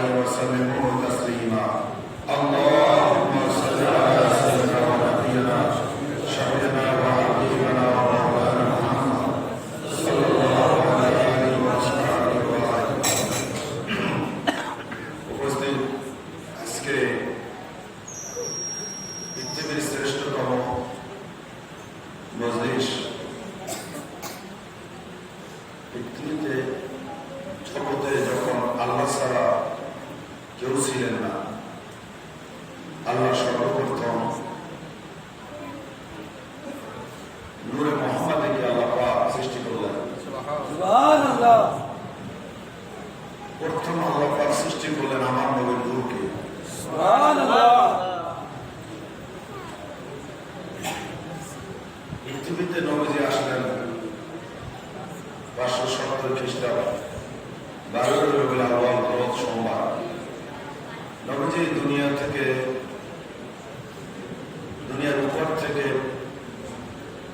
Señor. প্রথম আল্লাহ সৃষ্টি করলেন আমার নবীর সুবহানাল্লাহ। পৃথিবীতে নবীজি আসলেন পাঁচশো সত্তর খ্রিস্টাব্দ। বারোই রবিউল আউয়াল রোজ সোমবার। নবীজি দুনিয়া থেকে দুনিয়ার উপর থেকে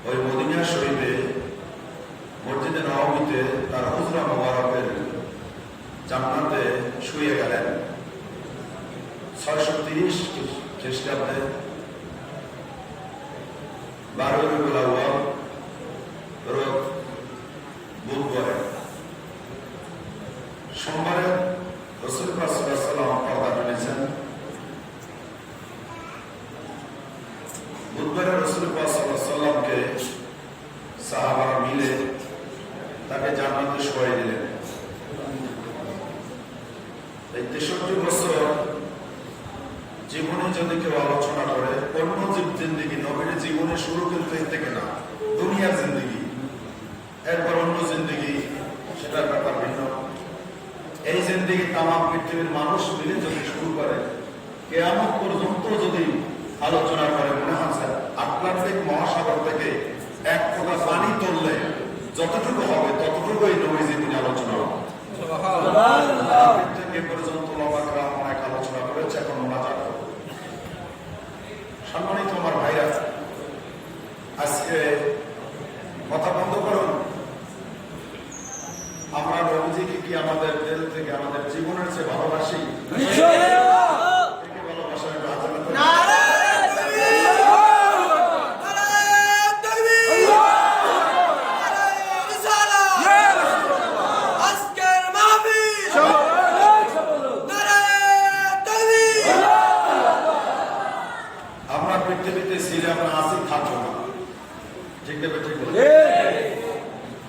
ওই মদিনা শরীফে মসজিদে নবমীতে তার হুজরা মোবারকের জান্নাতে শুয়ে গেলেন। ছয়শো তিরিশ খ্রিস্টাব্দে বারো রবিউল আউয়াল রোজ বুধবারে সোমবারে রসুল সাল্লাম পর্দা ফেলেছেন বুধবারে রসুল সাল্লামকে সাহাবারা মিলে তাকে জান্নাতে শোয়াই দিলেন এই তেষট্টি বছর জীবনে যদি কেউ আলোচনা করে অন্য জিন্দিগি নবীর জীবনে শুরু কিন্তু এর থেকে না দুনিয়ার জিন্দিগি এরপর অন্য জিন্দিগি সেটার ব্যাপার ভিন্ন এই জিন্দিগি তামাম পৃথিবীর মানুষ মিলে যদি শুরু করে যদি আলোচনা করে, মনে আটলান্টিক মহাসাগর থেকে এক পানি তুললে যতটুকু হবে ততটুকু এই আলোচনা হবে। আজকে কথা বন্ধ আমরা নবীজিকে কি আমাদের থেকে, আমাদের জীবনের চেয়ে ভালোবাসি ইনশাআল্লাহ থেকে ভালোবাসা একটু হাতে হাতে আজকের মাহফিল নারায়ে তাকবীর আমরা পৃথিবীতে ছিলাম না আসি থাকব না ঠিক দেবে ঠিক বলে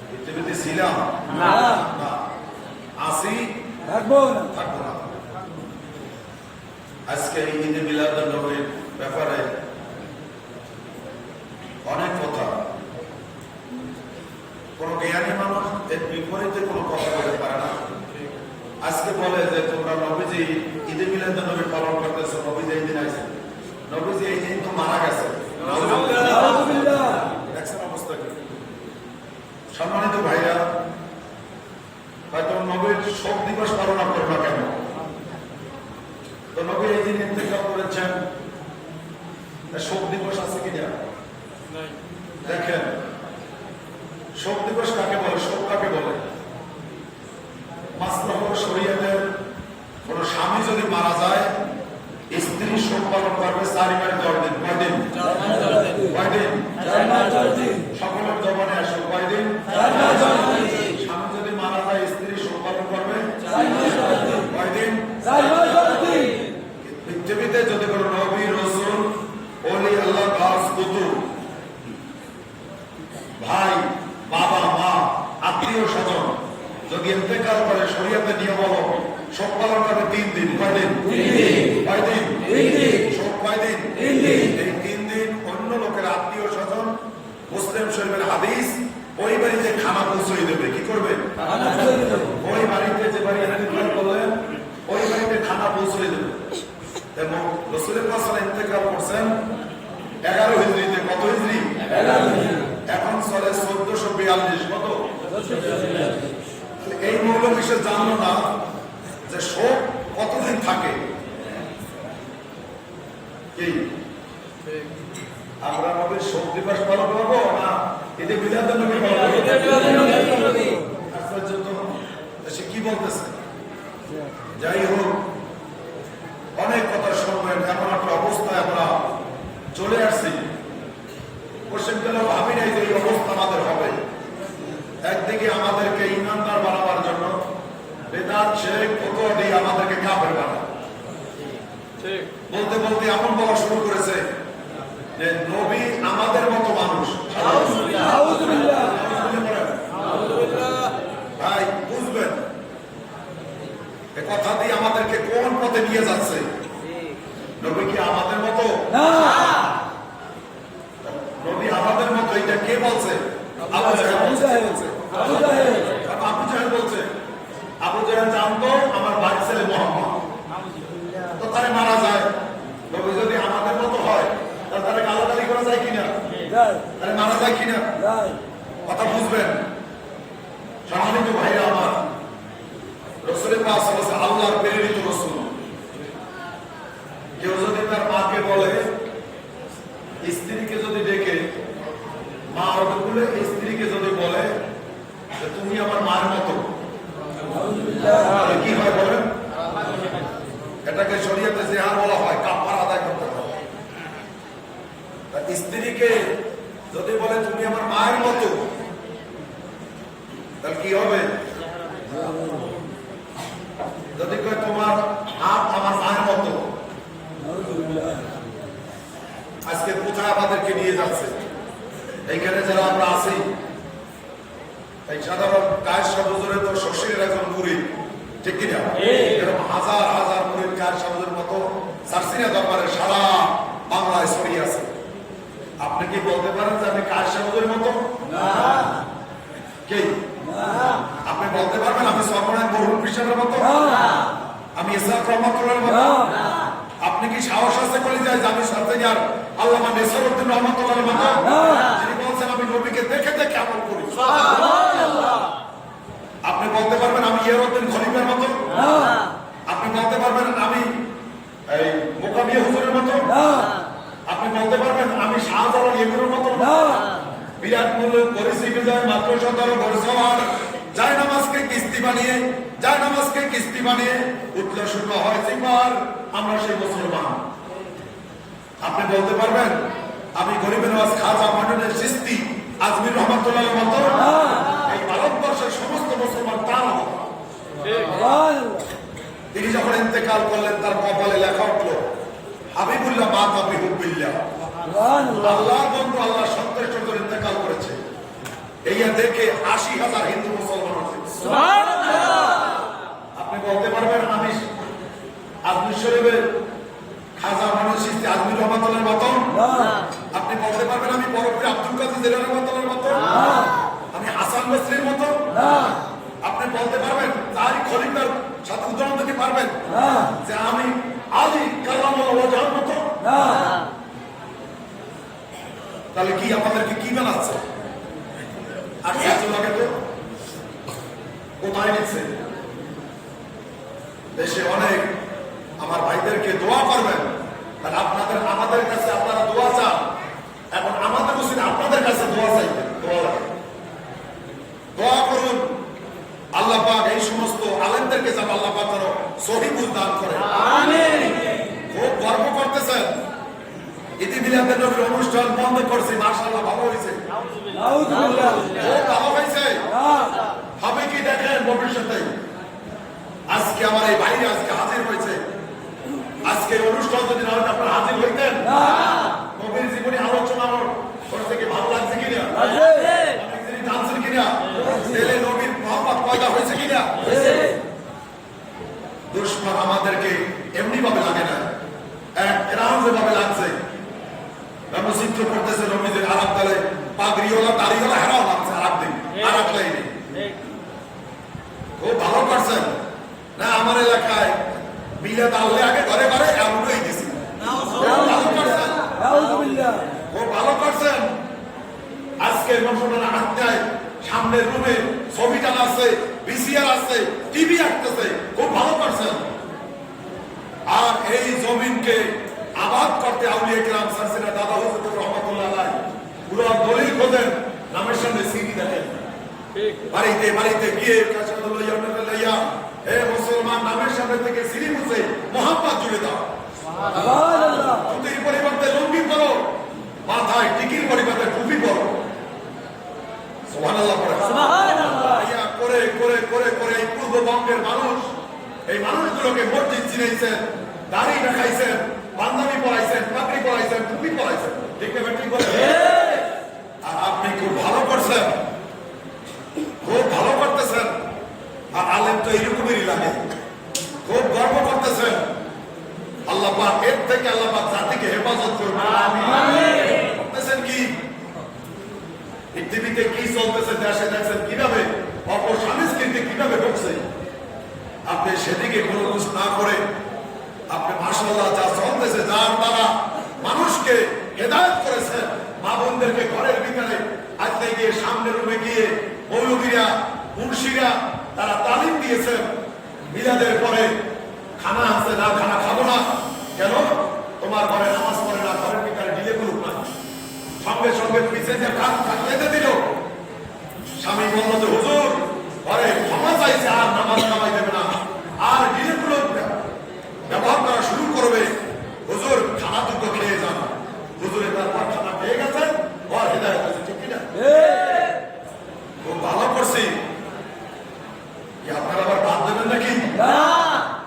পৃথিবীতে ছিলাম না না আসি থাকব না থাকব না আজকে এই ঈদে মিলাদ নবীর ব্যাপারে অনেক কথা কোন জ্ঞানী মানুষ এর বিপরীতে কোনো কথা বলতে পারে না আজকে বলে যে তোমরা নবীজি ঈদে মিলাদ নবী পালন করতেছো নবীজি এই দিন আছে নবীজি এই দিন তো মারা গেছে আলহামদুলিল্লাহ দেখছেন অবস্থা কি সম্মানিত ভাইরা হয়তো নবীর শোক দিবস পালন করো না কেন? তো নবী এই দিন ইন্তেকাল করেছেন। শোক দিবস আছে কি না দেখেন শোক দিবস কাকে বলে? শোক কাকে বলে? শরীয়তের কোন স্বামী যদি মারা যায় স্ত্রী শোক পালন করবে চারি মাস দশ দিন। কয় দিন। স্বামী যদি মারা যায় স্ত্রী শোক পালন করবে। কয়দিন? পৃথিবীতে যদি কোনো নবী রসুল ওলি আল্লাহ গাছ কুতুব ভাই বাবা মা আত্মীয় স্বজন যদি ইন্তেকাল করে শরীয়তে নিয়ম হলো শোক পালন করবে তিন দিন। কয়দিন? কয়দিন? শোক কয়দিন? এই তিন দিন অন্য লোকের আত্মীয় স্বজন মুসলিম শরীফের হাদিস ওই বাড়িতে খানা পৌঁছই দেবে কি করবে? ওই বাড়িতে যে বাড়ি ইন্তেকাল করলেন ওই বাড়িতে খানা পৌঁছই দেবে। এবং রসুলের পাশে ইন্তেকাল করছেন এগারো হিজড়িতে। কত হিজড়ি? এখন চলে চোদ্দশো বিয়াল্লিশ। কত? এই মৌল বিষয় জানলো না যে শোক কতদিন থাকে? আমরা আমাদের শোক দিবস পালন সে কি বলতেছে যাই হোক অনেক কথা শুনবেন এমন একটা অবস্থায় আমরা চলে আসছি ভাবি নাই যে এই অবস্থা আমাদের হবে একদিকে আমাদেরকে ইমানদার বানাবার জন্য বেদাত শেখ ফতোয়া দিয়ে আমাদেরকে কাফের বানায় বলতে বলতে এমন বলা শুরু করেছে যে নবী আমাদের মতো মানুষ আউযুবিল্লাহ ভাই বুঝবেন এ কথা দিয়ে আমাদেরকে কোন পথে নিয়ে যাচ্ছে? নবী কি আমাদের মতো? না। নবী আমাদের মতো এটা কে বলছে? আবু জাহেল বলছে। আবু জাহেল। বলছে আবু জানতো আমার ভাই ছেলে মোহাম্মদ। তো তারে মারা যায়। নবী যদি আমাদের মতো হয় তাহলে তারে গালাগালি করা যায় কিনা? যায়। মারা যায় কিনা? কথা বুঝবেন। সম্মানিত ভাইরা আমার আল্লাহর প্রেরিত কেউ যদি তার মাকে বলে, স্ত্রীকে যদি ডেকে, মা বলে, স্ত্রীকে যদি বলে তুমি আমার মায়ের মতো কি হয় বলেন? এটাকে জেহার বলা হয় কাপড় আদায় করতে হয়। স্ত্রীকে যদি বলে, তুমি আমার মায়ের মতো, তাহলে কি হবে যদি কয় তোমার হাত আমার মায়ের মতো আউযুবিল্লাহ আজকে কোথায় আমাদেরকে নিয়ে যাচ্ছে এইখানে যারা আমরা আছি এই সাধারণ কায়ের সবজরে তো শশীর একজন মুড়ি ঠিক কিনা এরকম হাজার হাজার মুড়ির কায়ের সবজের মতো সার্সিনা দরবারে সারা বাংলায় ছড়িয়ে আছে। আপনি কি বলতে পারেন যে আমি কায়ের সবজের মতো? কে? আপনি বলতে পারবেন আমি সরমনের বহুল কৃষকের মতো? আমি ইসলাম রহমতুল্লাহ মতো? আপনি কি সাহস আছে বলে যায় যে আমি রহমতুল্লাহ যিনি বলছেন আমি নবীকে দেখে দেখে আমল করি। আপনি বলতে পারবেন আমি ইয়ারউদ্দিন খলিফার মতো। আপনি বলতে পারবেন আমি এই মোকাবিয়া হুজুরের মতো। আপনি বলতে পারবেন আমি শাহজালাল ইয়েগুরের মতো। বিরাট মূল্য পরিস্থিতি বিজয় মাত্র সতেরো বর্ষবার যায় নামাজকে কিস্তি বানিয়ে যায় নামাজকে কিস্তি বানিয়ে উঠলে শুরু হয় সিপার আমরা সেই মুসলমান আপনি বলতে পারবেন আমি গরিবের নওয়াজ খাজা মন্ডলের সৃষ্টি আজমির রহমতুল্লাহ মতো। এই ভারতবর্ষের সমস্ত মুসলমান তার তিনি যখন ইন্তেকাল করলেন তার কপালে লেখা উঠল হাবিবুল্লাহ মা কাবি হুবিল্লাহ আল্লাহ। বন্ধু আল্লাহ সন্তুষ্ট করে ইন্তেকাল করেছে। এইয়া দেখে আশি হাজার হিন্দু মুসলমান আছে। আপনি বলতে পারবেন আমি আজমির শরীফের খাজা মানুষ আজমির মতো আপনি বলতে পারবেন আমি আব্দুল রহমতুল্লাহর মতো আমি হাসান মতো আপনি বলতে পারবেন তার খলিফার সাথে উদাহরণ দিতে পারবেন? যে আমি আলী কালামুল্লাহ ওয়াজহার মতো? তাহলে কি আমাদেরকে কি বানাচ্ছে আর তো? কোথায় নিচ্ছে? দেশে অনেক আমার ভাইদেরকে দোয়া করবেন। আমাদের কাছে আপনারা দোয়া চান। এখন আমাদের উচিত আপনাদের কাছে দোয়া চাইবেন দোয়া দোয়া করুন। আল্লাহ পাক এই সমস্ত আলেমদেরকে যেন আল্লাহ পাক যেন সহিবুল দান করে। খুব গর্ব করতেছেন। ইতিবিলাদের নবীর অনুষ্ঠান বন্ধ করছি মার্শাল্লাহ ভালো হয়েছে ভালো হয়েছে হবে কি দেখেন ভবিষ্যতে। আজকে আমার এই ভাই আজকে হাজির হয়েছে। আজকে অনুষ্ঠান যদি না হতো আপনারা হাজির হইতেন নবীর জীবনী আলোচনা আমার ওর থেকে ভালো লাগছে কিনা আছে অনেক জিনিস জানছেন কিনা ছেলে নবীর মোহাম্মদ পয়দা হয়েছে কিনা? দুশ্মন আমাদেরকে এমনি ভাবে লাগে না। এক গ্রাম ভাবে লাগছে চিত্র করতেছে পাগড়িওয়ালা দাড়িওয়ালা হেরাও লাগছে আর দিন আর এক লাইনে খুব ভালো করছেন। না আমার এলাকায় বিলে তাহলে আগে ঘরে ঘরে এমনই দিছি খুব ভালো করছেন। খুব ভালো করছেন। সামনের রুমে ছবি টানা আছে। ভিসিআর আছে টিভি আসতেছে খুব ভালো করছেন আর এই জমিনকে আবাদ করতে আউলিয়া কিরাম সারসিনা দাদা হুজুর রহমতুল্লাহ আলাই। পুরো দলিল খোঁজেন নামের সামনে সিডি দেখেন। বাড়িতে বাড়িতে গিয়ে কাশাদুল লইয়া হে মুসলমান নামের সামনে থেকে সিঁড়ি মুছে মোহাম্মদ জুড়ে দাও। আল্লাহ পরিবর্তে লুঙ্গি করো মাথায় টিকির পরিবর্তে টুপি করো সুবহানাল্লাহ পড়ে। ইয়া করে করে করে করে এই পূর্ববঙ্গের মানুষ এই মানুষগুলোকে মসজিদ চিনাইছেন দাড়ি দেখাইছেন পাঞ্জাবি পড়াইছেন পাগড়ি পড়াইছেন টুপি পড়াইছেন ঠিক না ঠিক বলে আর আপনি খুব ভালো করছেন। খুব ভালো করতেছেন। আর আলেম তো এইরকমেরই লাগে। খুব গর্ব করতেছেন। আল্লাহ পাক এর থেকে আল্লাহ পাক জাতিকে হেফাজত করবে করতেছেন কি? পৃথিবীতে কি চলতেছে দেশে দেখছেন কীভাবে? অপর সংস্কৃতি কীভাবে ঢুকছে? আপনি সেদিকে কোনো না করে আপনি মাসাল্লাহ যা চলতেছে যার দ্বারা মানুষকে হেদায়ত করেছেন, মা বোনদেরকে ঘরের ভিতরে আজকে গিয়ে সামনে রুমে গিয়ে মৌলবীরা তারা তালিম দিয়েছেন। মিলাদের পরে খানা আছে না খানা খাব না। কেন? তোমার ঘরে নামাজ পড়ে না, ঘরের ভিতরে করুক না। সঙ্গে সঙ্গে পিছিয়ে যে কাজ থাকতে দিল। স্বামী বলল যে, হুজুর চাইছে আর নামাজ নামাই দেবে না। আর ডিলেগুলো ব্যবহার করা শুরু করবে হুজুর খানা দুটো খেয়ে যান। হুজুরে তারপর খানা পেয়ে গেছেন ঘর হেদায়ত আছে ঠিক কিনা? খুব ভালো করছি। আপনারা আবার বাদ দেবেন নাকি? না।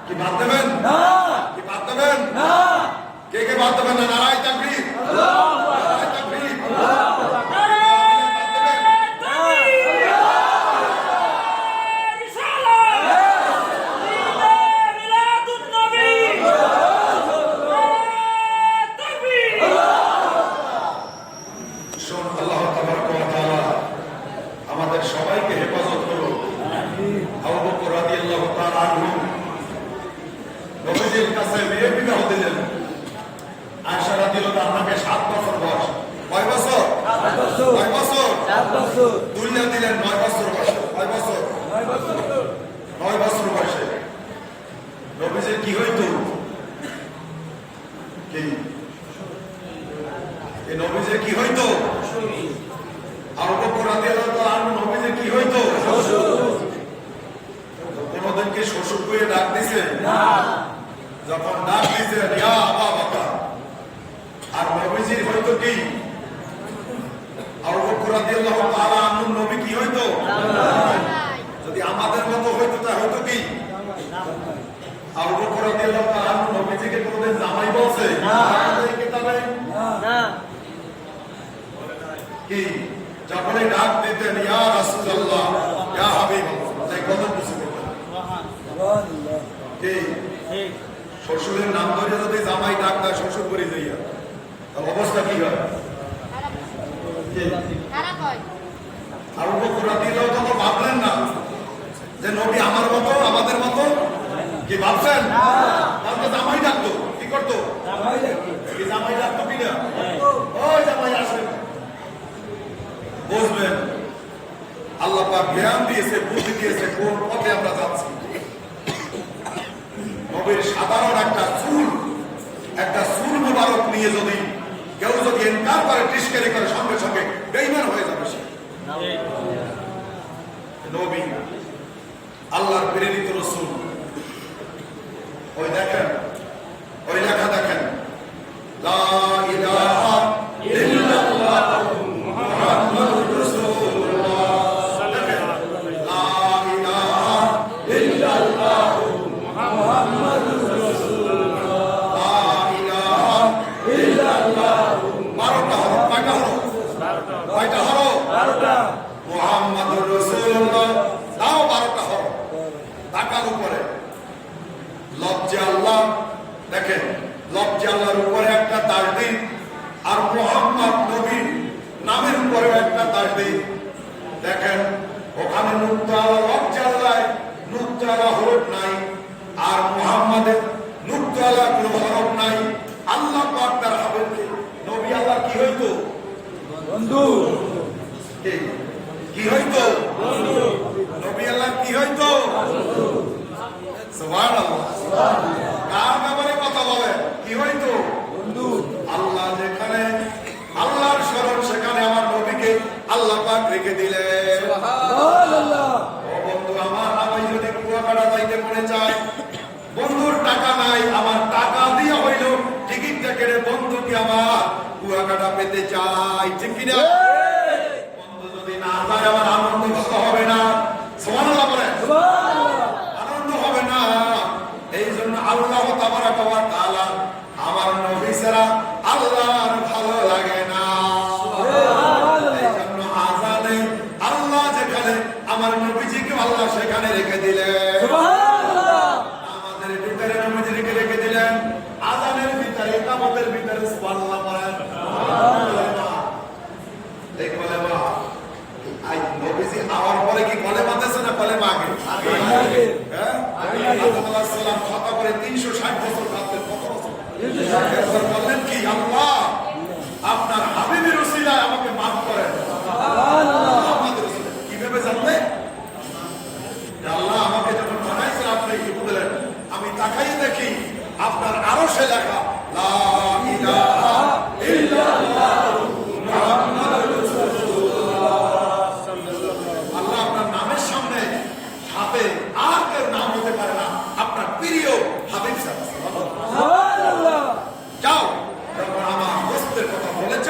কি বাদ দেবেন? না। কি বাদ দেবেন? না। কে কে বাদ দেবেন না? নারায় তাকবীর নারায় তাকবীর শোন আল্লাহ তাবারক ওয়া তাআলা আমাদের সবাইকে হেফাজত করুন আবু বকর রাদিয়াল্লাহু তাআলা আনহু নবীজির কাছে মেয়ে বিবাহ দিলেন আয়েশা রাদিয়াল্লাহু আনহাকে 7 বছর বয়স কয় বছর সাত বছর কয় বছর সাত বছর দুনিয়া দিলেন 9 বছর বয়সে কয় বছর নয় বছর নয় বছর বয়সে নবীজির কি হইতো কি এই নবীজির কি হইতো? আবু বকর রাদিয়াল্লাহু তাআলা কি হইতো? কোনদিন শ্বশুর করে ডাক দিছে। যখন ডাক দিছে ইয়া আবা আর নবীজির হইতো কি? নবী হইতো? যদি আমাদের মতো হইতো তা হইতো কি? আবু বকর রাদিয়াল্লাহু তাআলা নবীজিকে কোনদিন জামাই বলছে। এই কিতাবে কি যখনই ডাক দিতেন ইয়া রাসূলুল্লাহ ইয়া হাবিবাল্লাহ তাই কত কিছু করতেন কি? শ্বশুরের নাম ধরে যদি জামাই ডাক দেয় শ্বশুর করে যাইয়া। তাহলে অবস্থা কি হয়? হয় আবু বকর রাদিয়াল্লাহু তাআলা ভাবলেন না যে নবী আমার মতো আমাদের মতো? কি জামাই ডাকতো। কি করতো? জামাই ডাকতো ওই জামাই আসেন বুঝবেন আল্লাহ পাক জ্ঞান দিয়েছে, বুদ্ধি দিয়েছে, কোন পথে আমরা যাচ্ছি। নবীর সাধারণ একটা চুল একটা চুল মুবারক নিয়ে যদি কেউ যদি এনকার করে করে, সঙ্গে সঙ্গে বেইমান হয়ে যাবে সে নবী আল্লাহর প্রেরিত রসুল ওই দেখেন ওই লেখা দেখেন লা ইলাহা ইল্লাল্লাহ মুহাম্মাদুর রাসূলুল্লাহ দেখেন, লা ইলাহা ইল্লাল্লাহ মুহাম্মাদুর রাসূলুল্লাহ লা ইলাহা ইল্লাল্লাহ বারোটা হরফ কয়টা হরফ কয়টা হরফ বারোটা মুহাম্মাদুর রাসূলুল্লাহ তাও বারোটা হরফ টাকার উপরে লজ্জা আল্লাহ দেখেন লজ্জা আল্লাহর উপরে একটা তাসদিদ আর মোহাম্মদ নবীর নামের উপরে একটা তাসদিদ দেখেন ওখানে নুক্তালা লজ্জা আল্লাহ নুক্তালা হরফ নাই আর মোহাম্মদের নুক্তালা কোনো হরফ নাই আল্লাহ পাক তার হাবিবকে নবী আল্লাহ কি হইতো বন্ধু কি হইতো আল্লাহ পাক রেখে দিলেন সুবহানাল্লাহ ও বন্ধু আমার আমি যদি কুয়াকাটা যাইতে মনে চাই বন্ধুর টাকা নাই আমার টাকা দিয়ে হইল টিকিটটা কেটে বন্ধুকে আমার? কুয়াকাটা পেতে চাই ঠিক কিনা? বন্ধু যদি না যায় আমার আনন্দ হবে না? সুবহানাল্লাহ বলেন। আনন্দ হবে না। এই জন্য আল্লাহ তাবারাক ওয়া তাআলা আমার নবী ছাড়া আল্লাহর ভালো লাগে না এই জন্য আজানে আল্লাহ যেখানে আমার নবীজিকে আল্লাহ সেখানে রেখে দিলেন সুবহানাল্লাহ আমাদের ভিতরে নবীজিকে রেখে দিলেন আজানের ভিতরে কামতের ভিতরে সুবহানাল্লাহ বলেন এই কলেমা আই নবীজি আওয়ার পরে কি কলেমা দিয়েছে না কলেমা আগে আগে। হ্যাঁ আল্লাহ সাল্লাম খাতা করে 360 বছর কাঁদতেন কত বছর এরপর বললেন কি আল্লাহ আপনার হাবিবের উসিলায় আমাকে মাফ করেন সুবহানাল্লাহ আমাদের উসিলায়। কীভাবে জানলে যে আল্লাহ আমাকে যখন বানাইছেন আপনি কি বললেন আমি তাকাই দেখি আপনার আরও সে লেখা লা ইলাহা ইল্লাল্লাহ মুহাম্মাদুর রাসূলুল্লাহ। আল্লাহ আপনার নামের সামনে হাতে আর কেউ নাম হতে পারে না আপনার প্রিয় হাবিব সাহেব সুবহানাল্লাহ যাও যখন আমার দোস্তের কথা বলেছ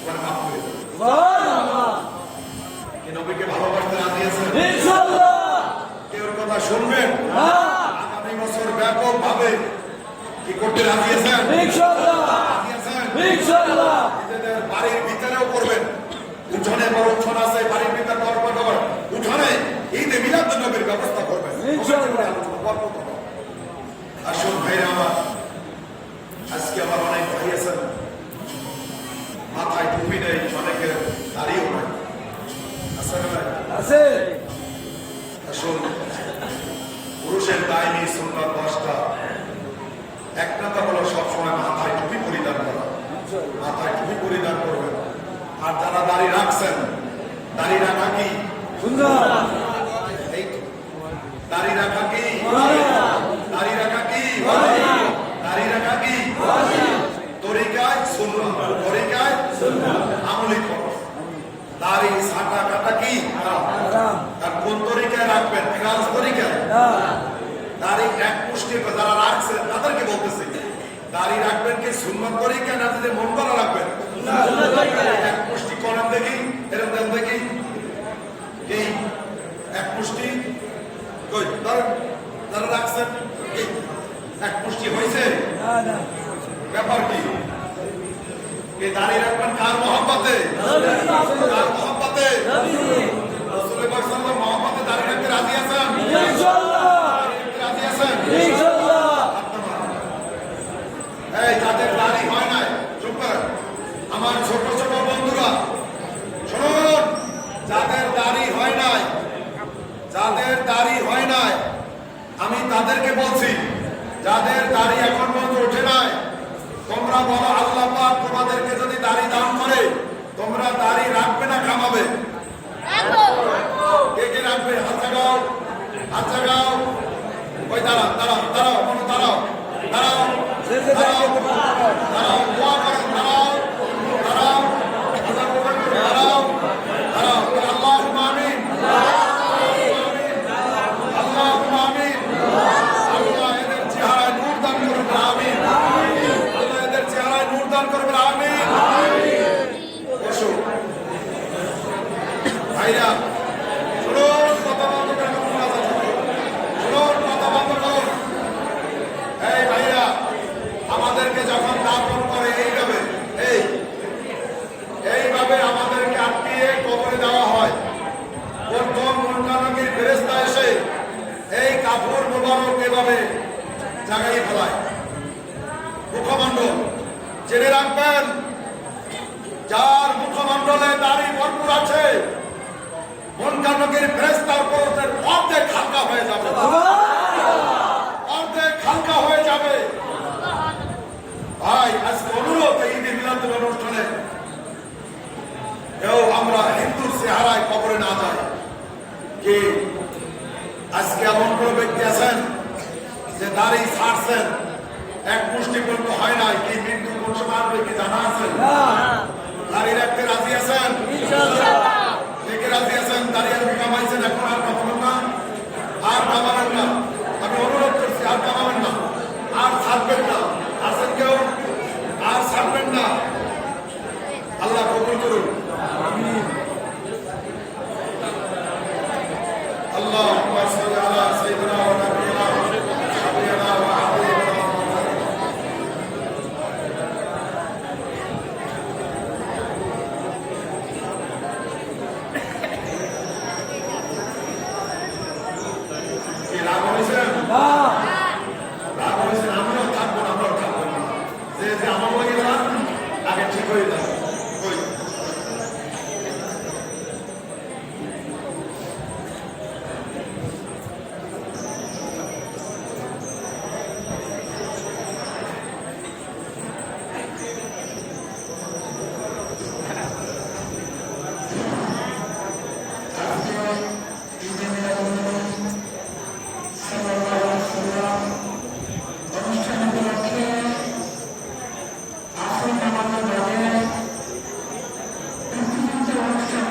এবার মাফ করে দেবো সুবহানাল্লাহ এই নবীকে ভালোবাসতে রাজি আছেন ইনশাআল্লাহ কেউ কথা শুনবেন হ্যাঁ আগামী বছর ব্যাপক ভাবে কি করতে রাজি আছেন ইনশাআল্লাহ রাজি আছেন ইনশাআল্লাহ নিজেদের বাড়ির ভিতরেও করবেন। উঠোনে বড় উঠোন আছে বাড়ির ভিতরে গল্প করবেন উঠোনে ঈদে মিলাদ নবীর ব্যবস্থা করবেন। ইনশাআল্লাহ। আলোচনা গল্প করবেন। আসুন ভাইরা আমার আজকে আমার অনেক ভাই আছেন। মাথায় টুপি নেই অনেকের দাঁড়িয়েও নাই। আছে না আছে। আসুন। পুরুষের দায়নি সুন্দর দশটা। এক নাম্বার হলো সবসময় মাথায় টুপি পরিধান করা মাথায় টুপি পরিধান করবেন আর যারা দাড়ি রাখছেন দাড়ি রাখা কি সুন্দর এই তো। দাড়ি রাখা কি দাড়ি রাখা কি দাড়ি রাখা কি তরিকায় সুন্নাহ তরিকায় আমলি করো দাড়ি ছাটা কাটা কি আরাম আর কোন তরিকায় রাখবেন ফ্রান্স তরিকায় না দাড়ি এক মুষ্টি যারা রাখছে তাদেরকে বলতেছি দাড়ি রাখবেন কি সুন্নত তরিকা না যদি মন করা রাখবেন এক মুষ্টি করেন দেখি এরকম দেন দেখি এই এক মুষ্টি কই ধরেন এক পুষ্টি হয়েছে? ব্যাপার কি? এই দাড়ি রাখবেন কার মহব্বতে? কার মহব্বতে? রসুল পাক সাল্লাল্লাহু মহব্বতে দাঁড়িয়ে রাখতে রাজি আছেন ইনশাআল্লাহ রাজি আছেন ইনশাআল্লাহ এই যাদের দাড়ি হয় নাই চুপ করেন আমার ছোট ছোট বন্ধুরা শুনুন যাদের দাড়ি হয় নাই যাদের দাড়ি হয় নাই আমি তাদেরকে বলছি যাদের দাড়ি এখন পর্যন্ত ওঠে নাই তোমরা বলো আল্লাহ তোমাদেরকে যদি দাড়ি দান করে তোমরা দাড়ি রাখবে না কামাবে কে কে রাখবে জাগাও ওই দাঁড়াও দাঁড়াও দাঁড়াও দাঁড়াও দাঁড়াও দাঁড়াও দাঁড়াও মুবারক এভাবে জাগাই ফেলায়। মুখমণ্ডল জেনে রাখবেন, যার মুখমণ্ডলে দাড়ি ভরপুর আছে হয়ে যাবে। ভাই, আজকে অনুরোধ এই মিলাদ কেউ আমরা হিন্দুর চেহারায় কবরে না যাই। কি আজকে এমন কোনো ব্যক্তি আছেন যে দাঁড়িয়ে ছাড়ছেন এক পুষ্টি পর্যন্ত হয় না কি মৃত্যু কোন সময় কি জানা আছেন দাঁড়িয়ে রাখতে রাজি আছেন? দেখে রাজি আছেন? দাঁড়িয়ে কামাইছেন এখন আর কামাবেন না। আর কামাবেন না। আমি অনুরোধ করছি, আর কামাবেন না। আর ছাড়বেন না। আছেন কেউ? আর ছাড়বেন না। আল্লাহ কবুল করুন।